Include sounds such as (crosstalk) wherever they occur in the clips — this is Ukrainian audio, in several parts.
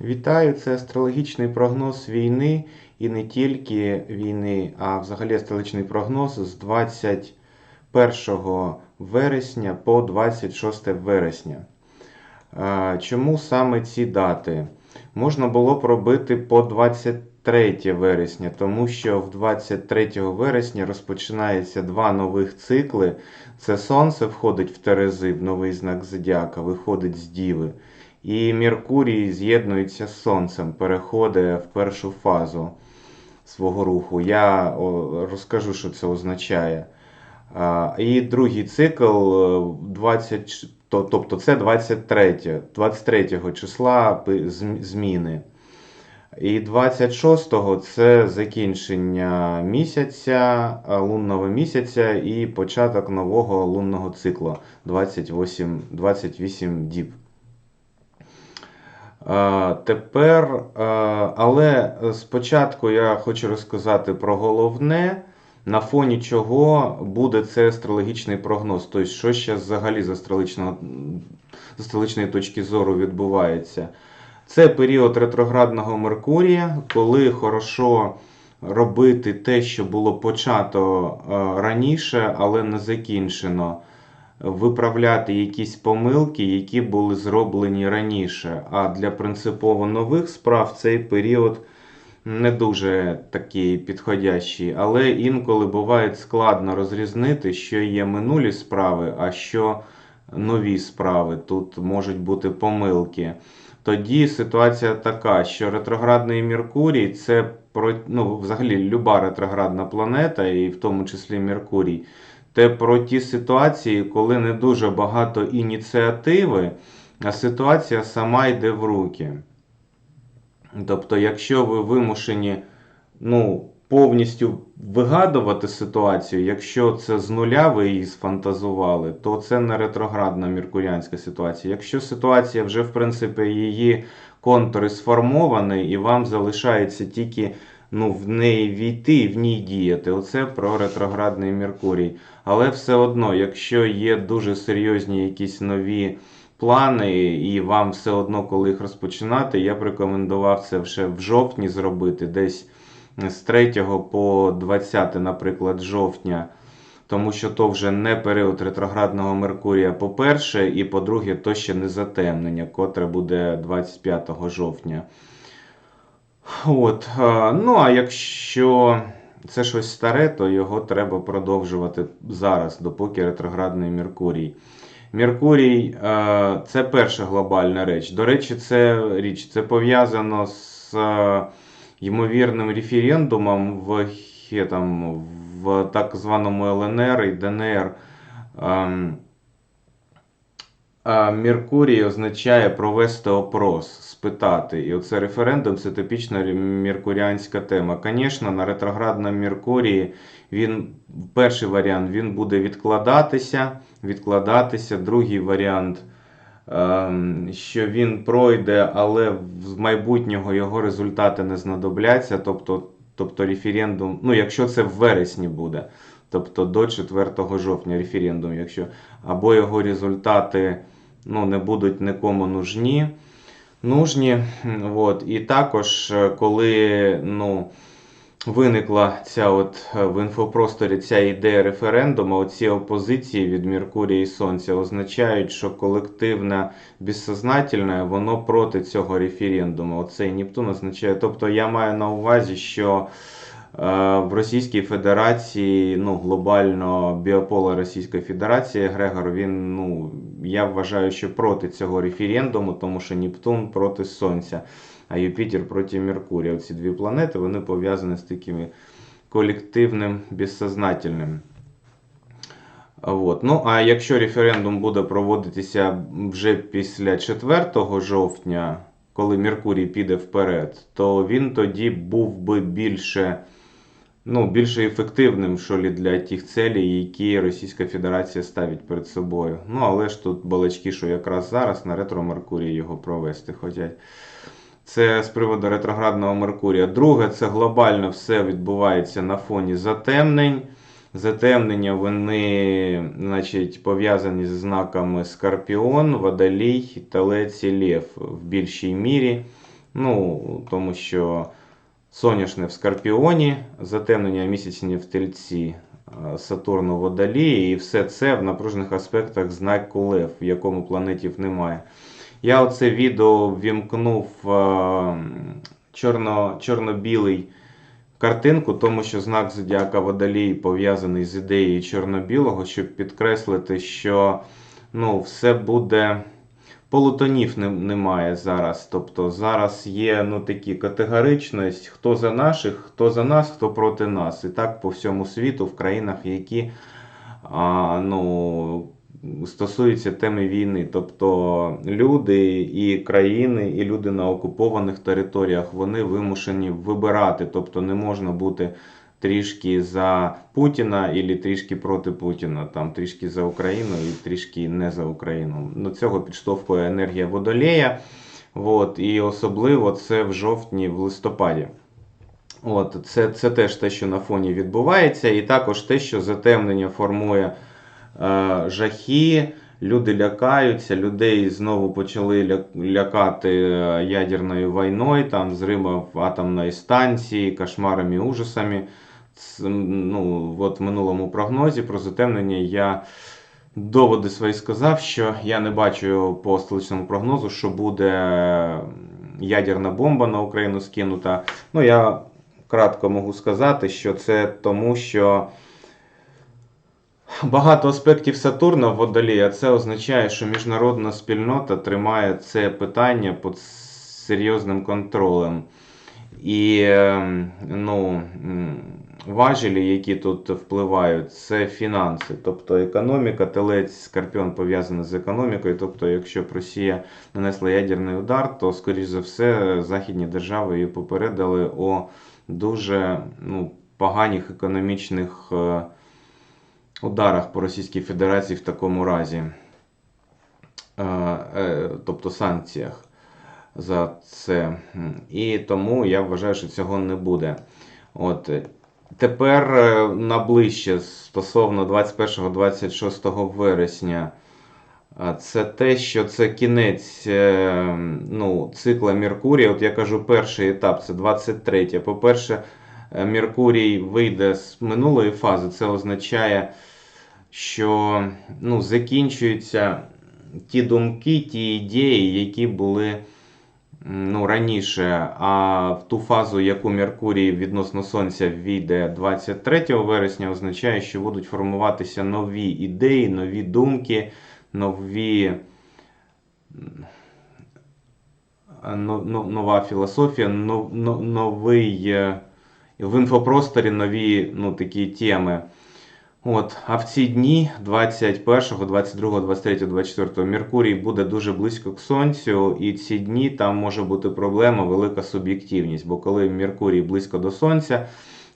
Вітаю! Це астрологічний прогноз війни і не тільки війни, а взагалі астрологічний прогноз з 21 вересня по 26 вересня. Чому саме ці дати? Можна було б робити по 23 вересня, тому що в 23 вересня розпочинається два нових цикли. Це Сонце входить в Терези, в новий знак Зодіака, виходить з Діви. І Меркурій з'єднується з Сонцем, переходить в першу фазу свого руху. Я розкажу, що це означає. І другий цикл е, 20, тобто це 23, 23 числа зміни. І 26-го це закінчення місяця, лунного місяця і початок нового лунного циклу 28, 28 діб. Тепер, але спочатку я хочу розказати про головне, на фоні чого буде цей астрологічний прогноз. Тобто, що ще взагалі з астрологічної точки зору відбувається. Це період ретроградного Меркурія, коли хорошо робити те, що було почато раніше, але не закінчено виправляти якісь помилки, які були зроблені раніше. А для принципово нових справ цей період не дуже такий підходящий. Але інколи буває складно розрізнити, що є минулі справи, а що нові справи. Тут можуть бути помилки. Тоді ситуація така, що ретроградний Меркурій це ну, взагалі люба ретроградна планета, і в тому числі Меркурій. Те про ті ситуації, коли не дуже багато ініціативи, а ситуація сама йде в руки. Тобто, якщо ви вимушені ну, повністю вигадувати ситуацію, якщо це з нуля ви її сфантазували, то це не ретроградна меркуріанська ситуація. Якщо ситуація вже, в принципі, її контури сформовані, і вам залишається тільки ну, в неї війти в ній діяти. Оце про ретроградний Меркурій. Але все одно, якщо є дуже серйозні якісь нові плани, і вам все одно, коли їх розпочинати, я б рекомендував це вже в жовтні зробити, десь з 3 по 20, наприклад, жовтня. Тому що то вже не період ретроградного Меркурія, по-перше, і по-друге, то ще не затемнення, котре буде 25 жовтня. От, е, ну а якщо це щось старе, то його треба продовжувати зараз, допоки ретроградний Меркурій. Меркурій е, це перша глобальна реч. До речі, це річ це пов'язано з е, ймовірним референдумом в, там, в так званому ЛНР і ДНР. Меркурій означає провести опрос, спитати. І оце референдум це типічна меркуріанська тема. Звісно, на ретроградному Меркурії він, перший варіант він буде відкладатися, відкладатися. Другий варіант, ем, що він пройде, але в майбутнього його результати не знадобляться. Тобто, тобто референдум, ну якщо це в вересні буде. Тобто до 4 жовтня референдум, якщо або його результати ну, не будуть нікому нужні. нужні. От. І також, е, коли ну, виникла ця от е, в інфопросторі ця ідея референдуму, оці опозиції від Меркурія і Сонця означають, що колективне безсознательне, воно проти цього референдуму. Оцей Нептун означає. Тобто я маю на увазі, що в Російській Федерації, ну, глобально біополе Російської Федерації, Грегор, він, ну, я вважаю, що проти цього референдуму, тому що Нептун проти Сонця, а Юпітер проти Меркурія. Оці дві планети вони пов'язані з такими колективним безсознательним. От. Ну, а якщо референдум буде проводитися вже після 4 жовтня, коли Меркурій піде вперед, то він тоді був би більше, ну, більше ефективним що лі, для тих целей, які Російська Федерація ставить перед собою. Ну, але ж тут балачки, що якраз зараз на ретро Меркурії його провести хочуть. Це з приводу ретроградного Меркурія. Друге, це глобально все відбувається на фоні затемнень. Затемнення вони значить, пов'язані з знаками Скорпіон, Водолій, Телець і Лев в більшій мірі. Ну, тому що соняшне в Скорпіоні, затемнення місячні в Тельці, е, Сатурн у Водолії, і все це в напружених аспектах знаку Лев, в якому планетів немає. Я оце відео вімкнув е, чорно, чорно-білий картинку, тому що знак Зодіака Водолій пов'язаний з ідеєю чорно-білого, щоб підкреслити, що ну, все буде. Полутонів не- немає зараз. Тобто зараз є ну, такі категоричність, хто за наших, хто за нас, хто проти нас. І так по всьому світу, в країнах, які а, ну, стосуються теми війни. Тобто люди і країни, і люди на окупованих територіях вони вимушені вибирати. Тобто не можна бути трішки за Путіна і трішки проти Путіна, там трішки за Україну і трішки не за Україну. До цього підштовхує енергія водолея. От, і особливо це в жовтні, в листопаді. От, це, це теж те, що на фоні відбувається, і також те, що затемнення формує е, жахи, люди лякаються, людей знову почали лякати е, ядерною війною, там, зривом атомної станції, кошмарами, ужасами. Ну, от в минулому прогнозі про затемнення я доводи свої сказав, що я не бачу по столичному прогнозу, що буде ядерна бомба на Україну скинута. Ну, я кратко можу сказати, що це тому, що багато аспектів Сатурна в водолії, а це означає, що міжнародна спільнота тримає це питання під серйозним контролем. І ем, ну, важелі, які тут впливають, це фінанси. Тобто економіка, телець, скорпіон пов'язаний з економікою. Тобто, якщо б Росія нанесла ядерний удар, то, скоріш за все, західні держави її попередили о дуже ну, поганих економічних е, ударах по Російській Федерації в такому разі. Е, е, тобто санкціях за це. І тому я вважаю, що цього не буде. От. Тепер е, на ближче стосовно 21-26 вересня. Це те, що це кінець е, ну, цикла Меркурія. От я кажу, перший етап це 23. По-перше, е, Меркурій вийде з минулої фази. Це означає, що ну, закінчуються ті думки, ті ідеї, які були ну, раніше. А в ту фазу, яку Меркурій відносно Сонця війде 23 вересня, означає, що будуть формуватися нові ідеї, нові думки, нові. Нова філософія, но- но- новий е, в інфопросторі нові ну, такі теми. От, а в ці дні 21, 22, 23, 24 Меркурій буде дуже близько к Сонцю, і ці дні там може бути проблема, велика суб'єктивність. Бо коли Меркурій близько до Сонця,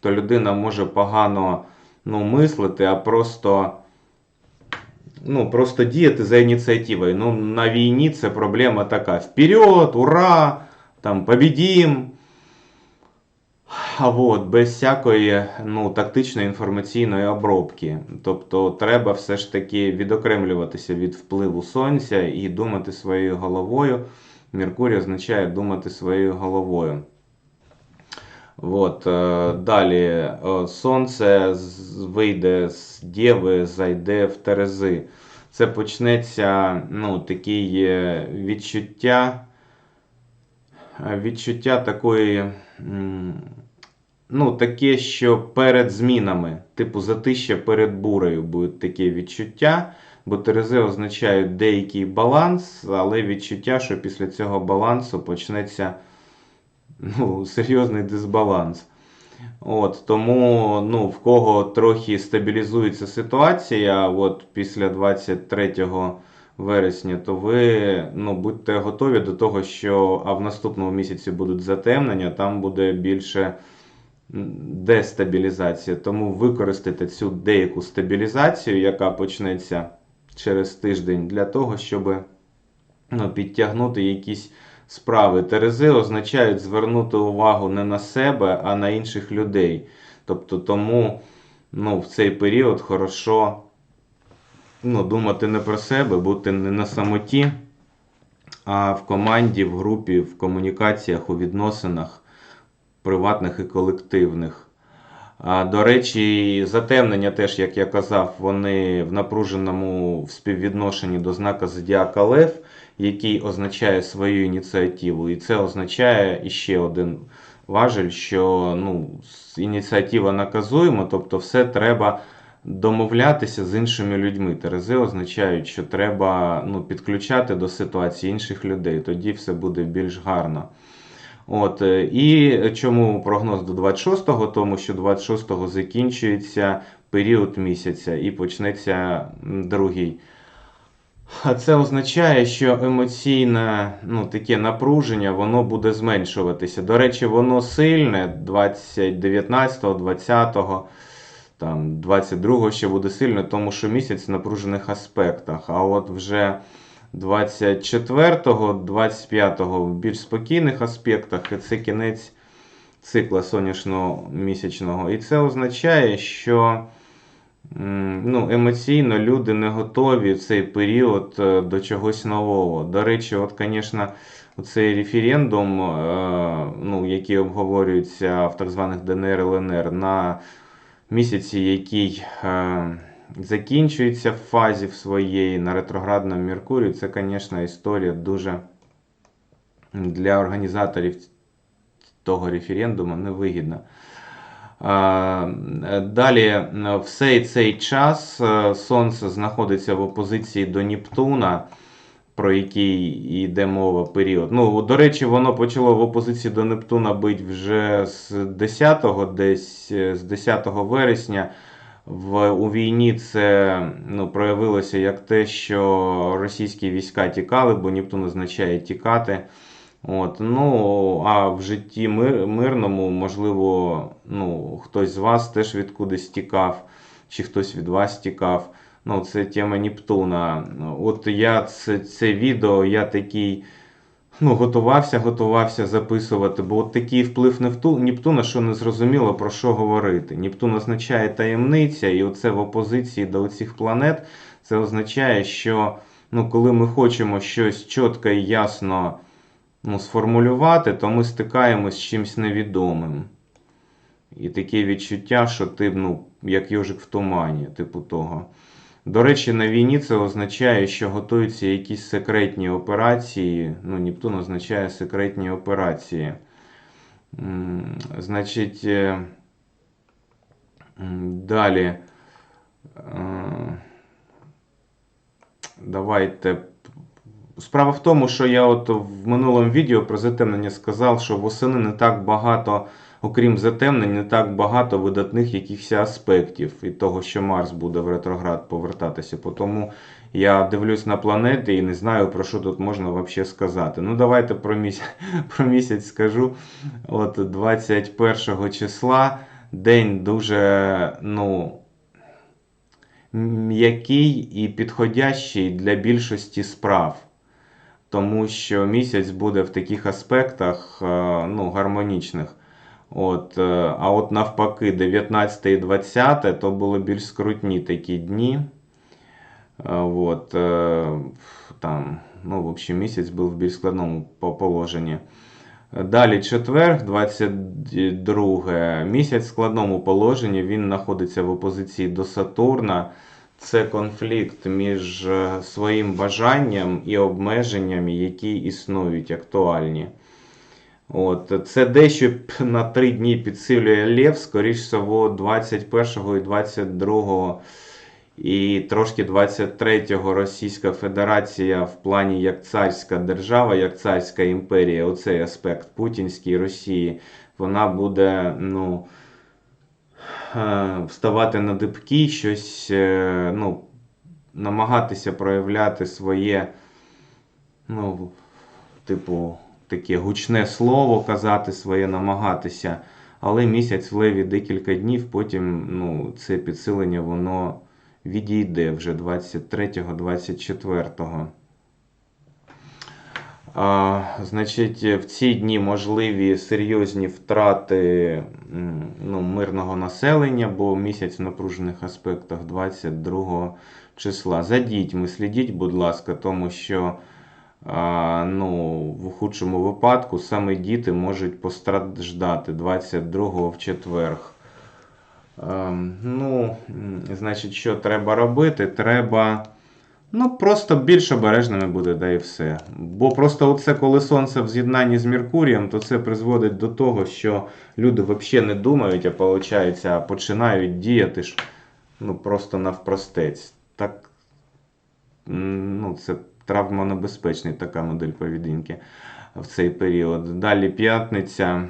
то людина може погано ну, мислити, а просто, ну, просто діяти за ініціативою. Ну, на війні це проблема така: вперед, ура! Там побідім! От, без всякої ну, тактичної інформаційної обробки. Тобто треба все ж таки відокремлюватися від впливу сонця і думати своєю головою. Меркурій означає думати своєю головою. От, е, далі е, сонце вийде з Дєви, зайде в Терези. Це почнеться ну, такі відчуття, відчуття такої. Ну, таке, що перед змінами, типу затища перед бурею будуть такі відчуття, бо Терези означають деякий баланс, але відчуття, що після цього балансу почнеться ну, серйозний дисбаланс. От, тому ну, в кого трохи стабілізується ситуація, от після 23 вересня, то ви ну, будьте готові до того, що а в наступному місяці будуть затемнення, там буде більше дестабілізація. Тому використайте цю деяку стабілізацію, яка почнеться через тиждень, для того, щоб ну, підтягнути якісь справи. Терези означають звернути увагу не на себе, а на інших людей. Тобто тому ну, в цей період хорошо ну, думати не про себе, бути не на самоті, а в команді, в групі, в комунікаціях, у відносинах приватних і колективних. До речі, затемнення теж, як я казав, вони в напруженому співвідношенні до знака Зодіака Лев, який означає свою ініціативу. І це означає іще один важель, що ну, ініціатива наказуємо, тобто все треба домовлятися з іншими людьми. Терези означають, що треба ну, підключати до ситуації інших людей, тоді все буде більш гарно. От, е, і чому прогноз до 26-го? Тому що 26-го закінчується період місяця і почнеться другий. А це означає, що емоційне ну, таке напруження воно буде зменшуватися. До речі, воно сильне 20, 19, 20, там, 22 ще буде сильне, тому що місяць в напружених аспектах. А от вже 24-го, 25-го в більш спокійних аспектах, і це кінець цикла сонячного місячного. І це означає, що ну, емоційно люди не готові в цей період е, до чогось нового. До речі, от, звісно, цей референдум, е, ну, який обговорюється в так званих ДНР ЛНР на місяці, який е, закінчується в фазі в своєї на ретроградному Меркурію, це, звісно, історія дуже для організаторів того референдуму невигідна. Далі, всей цей час е, Сонце знаходиться в опозиції до Нептуна, про який йде мова період. Ну, до речі, воно почало в опозиції до Нептуна бити вже з 10-го, десь е, з 10 вересня. В, у війні це ну, проявилося як те, що російські війська тікали, бо Нептун означає тікати. От, ну, а в житті мир, мирному, можливо, ну, хтось з вас теж від кудись тікав, чи хтось від вас тікав. Ну, це тема Нептуна. От я це, це відео, я такий ну, готувався, готувався записувати, бо от такий вплив Нептуна, що не зрозуміло про що говорити. Нептун означає таємниця, і оце в опозиції до цих планет, це означає, що ну, коли ми хочемо щось чітко і ясно ну, сформулювати, то ми стикаємось з чимось невідомим. І таке відчуття, що ти, ну, як йожик в тумані, типу того. До речі, на війні це означає, що готуються якісь секретні операції. Ну, Нептун означає секретні операції. Значить, е, далі. Е, Давайте. Справа в тому, що я от в минулому відео про затемнення сказав, що восени не так багато, окрім затемнень, не так багато видатних якихось аспектів від того, що Марс буде в ретроград повертатися. Тому я дивлюсь на планети і не знаю, про що тут можна взагалі сказати. Ну, давайте про місяць, (laughs) про місяць скажу. От 21 числа день дуже, ну м'який і підходящий для більшості справ. Тому що місяць буде в таких аспектах е, ну, гармонічних. От, е, а от навпаки, 19 і 20 то були більш скрутні такі дні. Е, От, е, там, ну, в общем, місяць був в більш складному положенні. Далі четвер, 22 місяць в складному положенні. Він знаходиться в опозиції до Сатурна. Це конфлікт між своїм бажанням і обмеженнями, які існують, актуальні. От, це дещо на три дні підсилює Лев, скоріш всього, 21 і 22 і трошки 23-го Російська Федерація в плані як царська держава, як царська імперія, оцей аспект путінській Росії, вона буде, ну е, вставати на дибки, щось е, ну, намагатися проявляти своє, ну, типу, таке гучне слово казати своє, намагатися. Але місяць в леві декілька днів, потім ну, це підсилення воно відійде вже 23-24. А, значить, в ці дні можливі серйозні втрати ну, мирного населення, бо місяць в напружених аспектах 22 числа. За дітьми слідіть, будь ласка, тому що ну, в худшому випадку саме діти можуть постраждати 22-го в четверг. Ем, Ну, значить, що треба робити? Треба ну, просто більш обережними буде, да і все. Бо просто оце, коли сонце в з'єднанні з Меркурієм, то це призводить до того, що люди взагалі не думають, а виходить, а починають діяти ж ну, просто навпростець. Так, ну, це травмонебезпечна така модель поведінки в цей період. Далі п'ятниця.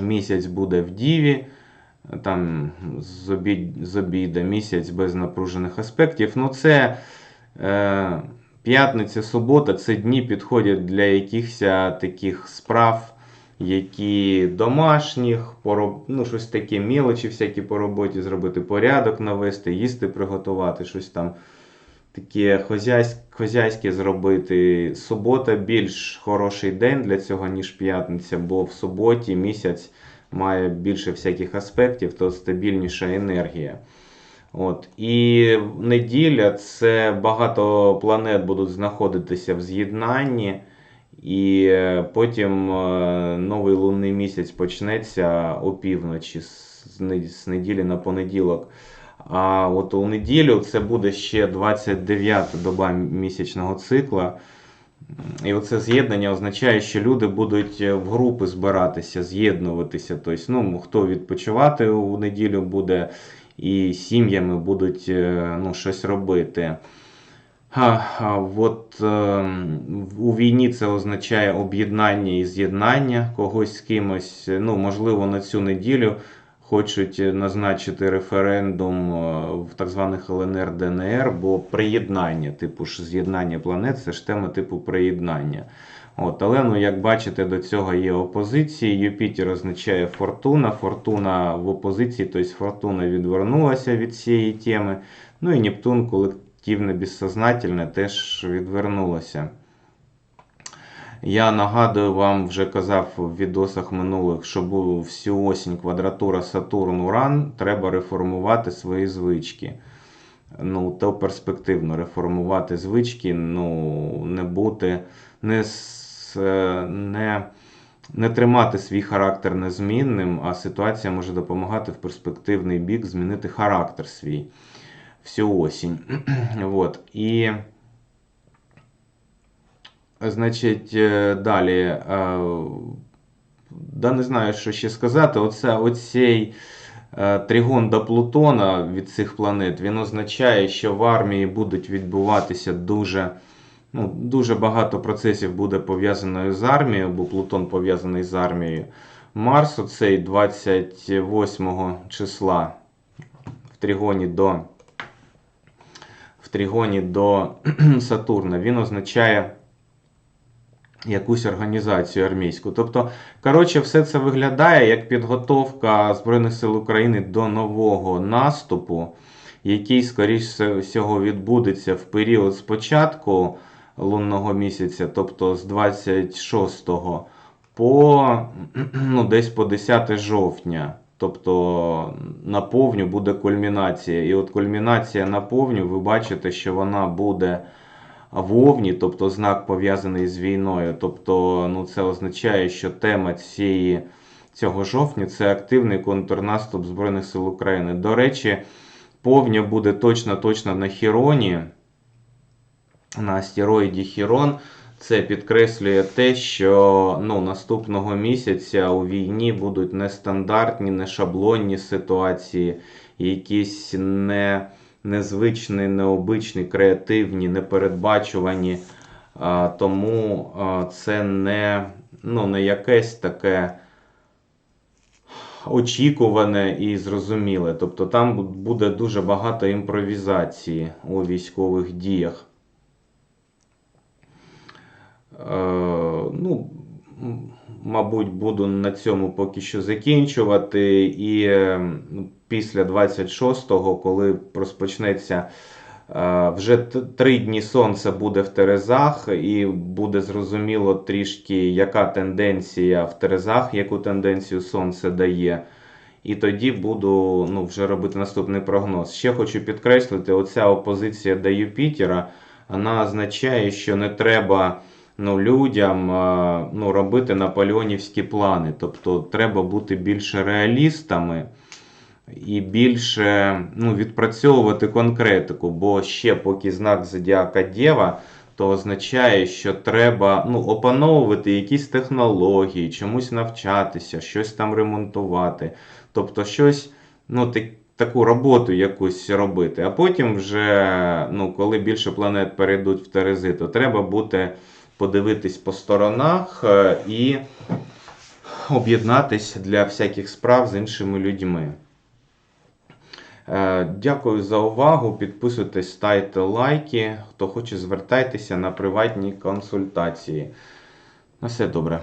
Місяць буде в Діві, там з, обід, з обіда місяць без напружених аспектів. Ну, це е, п'ятниця, субота це дні підходять для якихось таких справ, які домашніх, по, роб- ну, щось таке мілочі всякі по роботі, зробити порядок навести, їсти приготувати, щось там таке хозяйське, зробити. Субота більш хороший день для цього, ніж п'ятниця, бо в суботі місяць має більше всяких аспектів, то стабільніша енергія. От. І неділя це багато планет будуть знаходитися в з'єднанні. І е, потім е, новий лунний місяць почнеться опівночі з неділі на понеділок. А от у неділю це буде ще 29-та доба місячного цикла. І оце з'єднання означає, що люди будуть е, в групи збиратися, з'єднуватися. Тобто, ну, хто відпочивати у неділю буде, і сім'ями будуть е, ну, щось робити. А, а от, е, у війні це означає об'єднання і з'єднання когось з кимось. Ну, можливо, на цю неділю хочуть назначити референдум е, в так званих ЛНР ДНР, бо приєднання, типу ж з'єднання планет, це ж тема типу приєднання. От, але ну, як бачите, до цього є опозиції. Юпітер означає фортуна. Фортуна в опозиції, тобто фортуна відвернулася від цієї теми. Ну і Нептун, колективне безсознательне, теж відвернулося. Я нагадую вам, вже казав в відосах минулих, що був всю осінь квадратура Сатурн-Уран, треба реформувати свої звички. Ну, то перспективно реформувати звички, ну, не бути, не, е, не, не тримати свій характер незмінним, а ситуація може допомагати в перспективний бік змінити характер свій всю осінь. (clears throat) Вот. І Значить, е, далі. е, Да не знаю, що ще сказати. Оце, оцей е, тригон до Плутона від цих планет, він означає, що в армії будуть відбуватися дуже, ну, дуже багато процесів буде пов'язано з армією, бо Плутон пов'язаний з армією. Марс, оцей 28 числа в тригоні до, в тригоні до (clears throat) Сатурна, він означає якусь організацію армійську. Тобто, коротше, все це виглядає як підготовка Збройних сил України до нового наступу, який, скоріш всього, відбудеться в період з початку лунного місяця, тобто з 26 по ну, десь по 10 жовтня. Тобто на повню буде кульмінація. І от кульмінація на повню, ви бачите, що вона буде в Овні, тобто знак пов'язаний з війною. Тобто, ну, це означає, що тема цієї, цього жовтня це активний контрнаступ Збройних сил України. До речі, повня буде точно-точно на Хіроні, на астероїді Хірон. Це підкреслює те, що ну, наступного місяця у війні будуть нестандартні, не шаблонні ситуації, якісь не незвичні, необичні, креативні, непередбачувані. Тому це не, ну, не якесь таке очікуване і зрозуміле. Тобто там буде дуже багато імпровізації у військових діях. Е, ну, мабуть, буду на цьому поки що закінчувати. І е, після 26-го, коли розпочнеться е, вже три дні сонце буде в Терезах, і буде зрозуміло трішки, яка тенденція в Терезах, яку тенденцію сонце дає. І тоді буду ну, вже робити наступний прогноз. Ще хочу підкреслити: оця опозиція до Юпітера вона означає, що не треба ну, людям е, ну, робити наполеонівські плани. Тобто треба бути більше реалістами і більше ну, відпрацьовувати конкретику, бо ще поки знак зодіака Дєва, то означає, що треба ну, опановувати якісь технології, чомусь навчатися, щось там ремонтувати. Тобто щось, ну, так, таку роботу якусь робити. А потім вже, ну, коли більше планет перейдуть в Терези, то треба буде подивитись по сторонах е, і об'єднатись для всяких справ з іншими людьми. Е, Дякую за увагу. Підписуйтесь, ставте лайки. Хто хоче, звертайтеся на приватні консультації. На все добре.